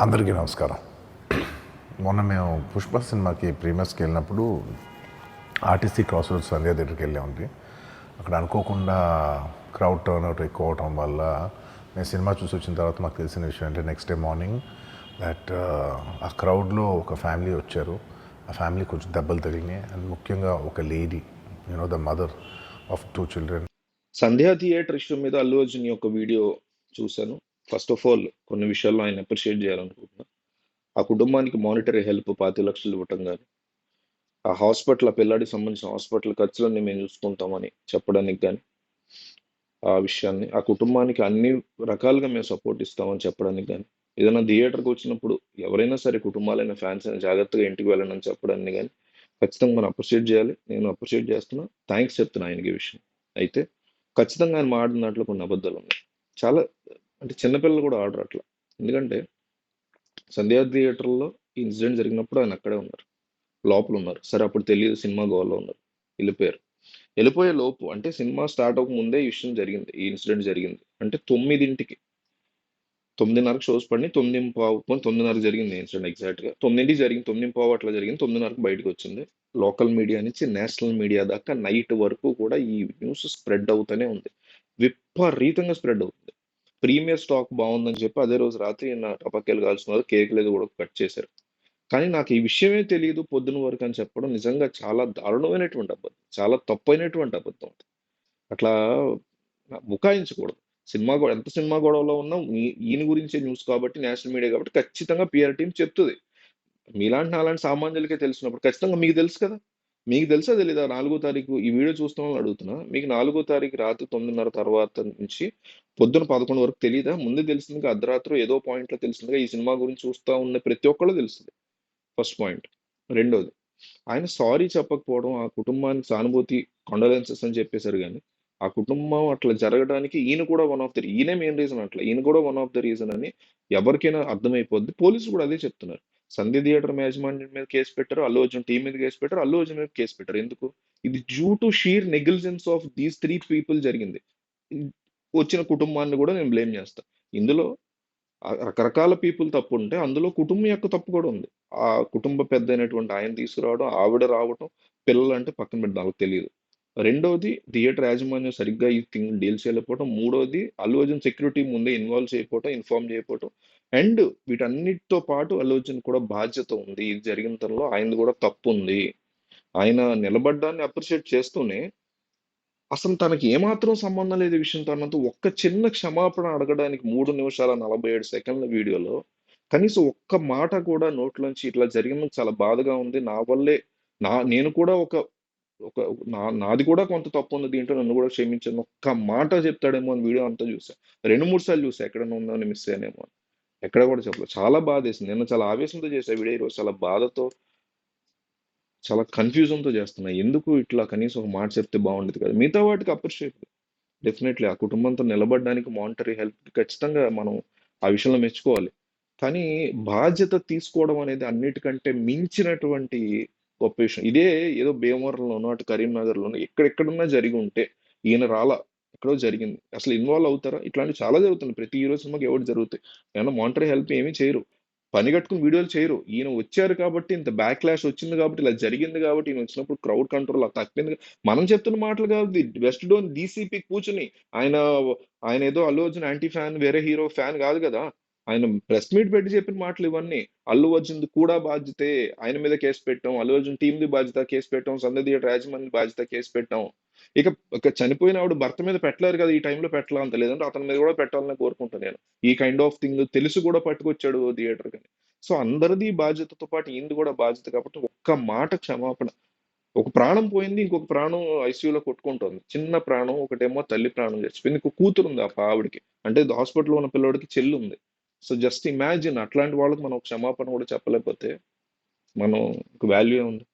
అందరికీ నమస్కారం. మొన్న మేము పుష్ప సినిమాకి ప్రీమియర్స్కి వెళ్ళినప్పుడు ఆర్టీసీ క్రాస్ రోడ్స్ సంధ్యా థియేటర్కి వెళ్ళామండి అక్కడ అనుకోకుండా క్రౌడ్ టర్న్ అవుట్ ఎక్కువ అవటం వల్ల నేను సినిమా చూసి వచ్చిన తర్వాత మాకు తెలిసిన విషయం అంటే నెక్స్ట్ డే మార్నింగ్ దట్ ఆ క్రౌడ్లో ఒక ఫ్యామిలీ వచ్చారు. ఆ ఫ్యామిలీ కొంచెం దెబ్బలు తగిలినాయి. అండ్ ముఖ్యంగా ఒక lady you know the mother of two children Sandhya theatre issue మీద అల్లు అర్జున్ యొక్క వీడియో చూశాను. ఫస్ట్ ఆఫ్ ఆల్ కొన్ని విషయాల్లో ఆయన అప్రిషియేట్ చేయాలనుకుంటున్నా. ఆ కుటుంబానికి మానిటరీ హెల్ప్ పాతి లక్షలు ఇవ్వటం కానీ ఆ హాస్పిటల్ ఆ పిల్లాడికి సంబంధించిన హాస్పిటల్ ఖర్చులన్నీ మేము చూసుకుంటామని చెప్పడానికి కానీ ఆ విషయాన్ని ఆ కుటుంబానికి అన్ని రకాలుగా మేము సపోర్ట్ ఇస్తామని చెప్పడానికి కానీ ఏదైనా థియేటర్కి వచ్చినప్పుడు ఎవరైనా సరే కుటుంబాలైన ఫ్యాన్స్ అయినా జాగ్రత్తగా ఇంటికి వెళ్ళనని చెప్పడానికి కానీ ఖచ్చితంగా మనం అప్రిషియేట్ చేయాలి. నేను అప్రిషియేట్ చేస్తున్నా. థ్యాంక్స్ చెప్తున్నా ఆయనకి విషయం. అయితే ఖచ్చితంగా ఆయన మాడిన దాంట్లో కొన్ని అబద్ధాలు ఉన్నాయి. చాలా అంటే చిన్నపిల్లలు కూడా ఆడరు అట్లా. ఎందుకంటే సంధ్యా థియేటర్లో ఈ ఇన్సిడెంట్ జరిగినప్పుడు ఆయన అక్కడే ఉన్నారు. లోపల ఉన్నారు. సరే అప్పుడు తెలియదు సినిమా గోవాలో ఉన్నారు వెళ్ళిపోయారు. వెళ్ళిపోయే లోపు అంటే సినిమా స్టార్ట్ అవ్వక ముందే ఈ విషయం జరిగింది. ఈ ఇన్సిడెంట్ జరిగింది. అంటే తొమ్మిదింటికి. తొమ్మిదిన్నరకు షోస్ పడి తొమ్మిది పావు తొమ్మిదిన్నర జరిగింది ఇన్సిడెంట్ ఎగ్జాక్ట్గా. తొమ్మిదింటికి జరిగింది. తొమ్మిది పావు అట్లా జరిగింది. తొమ్మిదిన్నరకు బయటకు వచ్చింది. లోకల్ మీడియా నుంచి నేషనల్ మీడియా దాకా నైట్ వరకు కూడా ఈ న్యూస్ స్ప్రెడ్ అవుతూనే ఉంది. విపరీతంగా స్ప్రెడ్ అవుతుంది. ప్రీమియర్ స్టాక్ బాగుందని చెప్పి అదే రోజు రాత్రి నా టపాకేలు కాల్చున్నారు కేక్ లేదు కూడా కట్ చేశారు. కానీ నాకు ఈ విషయమే తెలియదు పొద్దున వరకు అని చెప్పడం నిజంగా చాలా దారుణమైనటువంటి అబద్ధం. చాలా తప్పైనటువంటి అబద్ధం అట్లా ముఖాయించకూడదు. సినిమా గొడవ ఎంత సినిమా గొడవలో ఉన్నా ఈయన గురించే న్యూస్ కాబట్టి నేషనల్ మీడియా కాబట్టి ఖచ్చితంగా పిఆర్ టీం చెప్తుంది. మీలాంటి నాలాంటి సామాన్యులకే తెలిసినప్పుడు ఖచ్చితంగా మీకు తెలుసు కదా. మీకు తెలుసా తెలీదా? నాలుగో తారీఖు ఈ వీడియో చూస్తామని అడుగుతున్నా. మీకు నాలుగో తారీఖు రాత్రి తొమ్మిదిన్నర తర్వాత నుంచి పొద్దున పదకొండు వరకు తెలియదా ముందే తెలిసిందిగా అర్ధరాత్రి ఏదో పాయింట్లో తెలిసిందిగా ఈ సినిమా గురించి చూస్తా ఉన్న ప్రతి ఒక్కళ్ళు తెలుస్తుంది. First point. రెండోది ఆయన సారీ చెప్పకపోవడం ఆ కుటుంబానికి సానుభూతి కండలెన్సెస్ అని చెప్పేశారు కానీ ఆ కుటుంబం అట్లా జరగడానికి ఈయన కూడా వన్ ఆఫ్ ద ఈయనే మెయిన్ రీజన్ అట్లా. ఈయన కూడా వన్ ఆఫ్ ద రీజన్ అని ఎవరికైనా అర్థమైపోద్ది. పోలీసులు కూడా అదే చెప్తున్నారు. సంధి థియేటర్ మేనేజ్మెంట్ మీద కేసు పెట్టారు అల్లు అర్జున్ టీం మీద కేసు పెట్టారు అల్లు అర్జున్ మీద కేసు పెట్టారు. ఎందుకు? ఇది due to sheer negligence of these three people జరిగింది. వచ్చిన కుటుంబాన్ని కూడా నేను బ్లేమ్ చేస్తాను ఇందులో రకరకాల పీపుల్ తప్పు ఉంటే అందులో కుటుంబం యొక్క తప్పు కూడా ఉంది. ఆ కుటుంబ పెద్ద అయినటువంటి ఆయన తీసుకురావడం ఆవిడ రావడం పిల్లలు అంటే పక్కన పెట్టి వాళ్ళకి తెలియదు. రెండోది థియేటర్ యాజమాన్యం సరిగ్గా ఈ థింగ్ డీల్ చేయలేకపోవడం మూడోది అల్లు అర్జున్ సెక్యూరిటీ ముందే ఇన్వాల్వ్ చేయకపోవటం ఇన్ఫార్మ్ చేయకపోవటం. అండ్ వీటన్నిటితో పాటు అల్లు అర్జున్ కూడా బాధ్యత ఉంది. ఇది జరిగిన తనలో ఆయన కూడా తప్పు ఉంది. ఆయన నిలబడ్డాన్ని అప్రిషియేట్ చేస్తూనే అసలు తనకి ఏమాత్రం సంబంధం లేదు విషయం తనంత ఒక్క చిన్న క్షమాపణ అడగడానికి మూడు నిమిషాల నలభై ఏడు సెకండ్ల వీడియోలో కనీసం ఒక్క మాట కూడా నోట్లోంచి ఇట్లా జరిగినందుకు చాలా బాధగా ఉంది. నా వల్లే నా నేను కూడా ఒక ఒక నా నాది కూడా కొంత తప్పు ఉంది దీంట్లో నన్ను కూడా క్షమించాను ఒక్క మాట చెప్తాడేమో అని వీడియో అంతా చూసా. రెండు మూడు సార్లు చూసా ఎక్కడైనా ఉందని మిస్ అయ్యానేమో అని. ఎక్కడ కూడా చెప్పలేదు. చాలా బాధ వేసింది నిన్న చాలా ఆవేశంతో చేసా వీడియో ఈరోజు. చాలా బాధతో చాలా కన్ఫ్యూజన్తో చేస్తున్నా. ఎందుకు ఇట్లా కనీసం ఒక మాట చెప్తే బాగుండేది కదా? మిగతా వాటికి అప్రిషియేట్ డెఫినెట్లీ ఆ కుటుంబంతో నిలబడడానికి మానిటరీ హెల్ప్ ఖచ్చితంగా మనం ఆ విషయంలో మెచ్చుకోవాలి. కానీ బాధ్యత తీసుకోవడం అనేది అన్నిటికంటే మించినటువంటి గొప్ప విషయం. ఇదే ఏదో భీమవరంలోనో అటు కరీంనగర్లోనో ఎక్కడెక్కడున్నా జరిగి ఉంటే ఈయన రాలా. ఎక్కడో జరిగింది. అసలు ఇన్వాల్వ్ అవుతారా? ఇట్లాంటివి చాలా జరుగుతుంది ప్రతి హీరో సినిమాకి ఎవరు జరుగుతాయి? ఏమన్నా మానిటరీ హెల్ప్ ఏమీ చేయరు. పని కట్టుకుని వీడియోలు చేయరు. ఈయన వచ్చారు కాబట్టి ఇంత బ్యాక్ క్లాష్ వచ్చింది కాబట్టి ఇలా జరిగింది కాబట్టి ఈయన వచ్చినప్పుడు క్రౌడ్ కంట్రోల్ తప్పింది. మనం చెప్తున్న మాటలు కాదు. వెస్ట్ డోన్ డీసీపీ కూర్చుని ఆయన ఆయన ఏదో అల్లు అర్జున్ యాంటీ ఫ్యాన్ వేరే హీరో ఫ్యాన్ కాదు కదా. ఆయన ప్రెస్ మీట్ పెట్టి చెప్పిన మాటలు ఇవన్నీ. అల్లు అర్జున్ కూడా బాధ్యతే ఆయన మీద కేసు పెట్టాం అల్లు అర్జున్ టీంది బాధ్యత కేసు పెట్టాం సందడి థియేటర్ యాజమాన్య బాధ్యత కేసు పెట్టాం ఇక ఇక చనిపోయిన ఆవిడ భర్త మీద పెట్టలేరు కదా ఈ టైంలో పెట్టలే అంత లేదంటే అతని మీద కూడా పెట్టాలని కోరుకుంటాను నేను. ఈ కైండ్ ఆఫ్ థింగ్ తెలిసి కూడా పట్టుకొచ్చాడు థియేటర్ కానీ. సో అందరిది బాధ్యతతో పాటు ఈయనది కూడా బాధ్యత కాబట్టి ఒక్క మాట క్షమాపణ. ఒక ప్రాణం పోయింది ఇంకొక ప్రాణం ఐసీయూలో కొట్టుకుంటుంది. చిన్న ప్రాణం ఒకటేమో తల్లి ప్రాణం చచ్చిపోయింది ఇంకో కూతురు ఉంది ఆ ఆవిడకి. అంటే హాస్పిటల్లో ఉన్న పిల్లోడికి చెల్లి ఉంది సో జస్ట్ ఇమాజిన్ అట్లాంటి వాళ్ళకి మనం క్షమాపణ కూడా చెప్పలేకపోతే మనం వాల్యూ ఉంది.